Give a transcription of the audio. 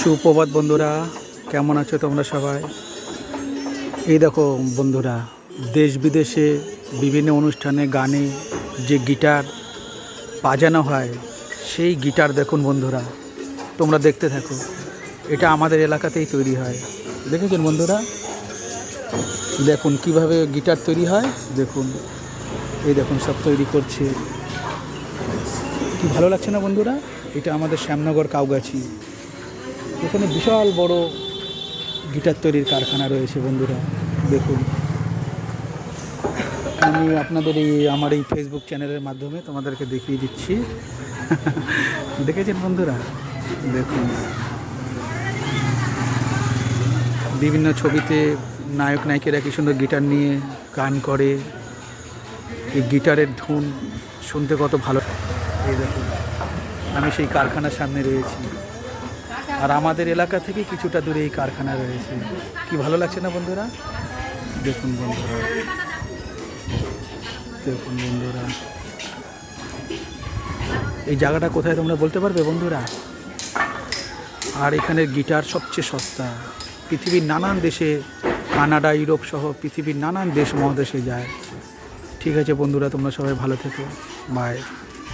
সুপ্রভাত বন্ধুরা, কেমন আছো তোমরা সবাই? এই দেখো বন্ধুরা, দেশ বিদেশে বিভিন্ন অনুষ্ঠানে গানে যে গিটার বাজানো হয়, সেই গিটার দেখুন বন্ধুরা, তোমরা দেখতে থাকো। এটা আমাদের এলাকাতেই তৈরি হয়। দেখেছেন বন্ধুরা? দেখুন কীভাবে গিটার তৈরি হয়, দেখুন। এই দেখুন সব তৈরি করছে। কি ভালো লাগছে না বন্ধুরা? এটা আমাদের শ্যামনগর কাউগাছি। এখানে বিশাল বড় গিটার তৈরির কারখানা রয়েছে বন্ধুরা, দেখুন। আমি আপনাদের এই, আমার এই ফেসবুক চ্যানেলের মাধ্যমে তোমাদেরকে দেখিয়ে দিচ্ছি। দেখেছেন বন্ধুরা? দেখুন। বিভিন্ন ছবিতে নায়ক, নায়িকেরা কি সুন্দর গিটার নিয়ে গান করে। এই গিটারের ধুন শুনতে কত ভালো। এই দেখুন, আমি সেই কারখানার সামনে রয়েছি। আর আমাদের এলাকা থেকে কিছুটা দূরে এই কারখানা রয়েছে। কি ভালো লাগছে না বন্ধুরা? দেখুন বন্ধুরা। দেখুন বন্ধুরা। এই জায়গাটা কোথায় তোমরা বলতে পারবে বন্ধুরা? আর এখানের গিটার সবচেয়ে সস্তা। পৃথিবীর নানান দেশে, কানাডা, ইউরোপ সহ পৃথিবীর নানান দেশ মহাদেশে যায়। ঠিক আছে বন্ধুরা, তোমরা সবাই ভালো থেকো। বাই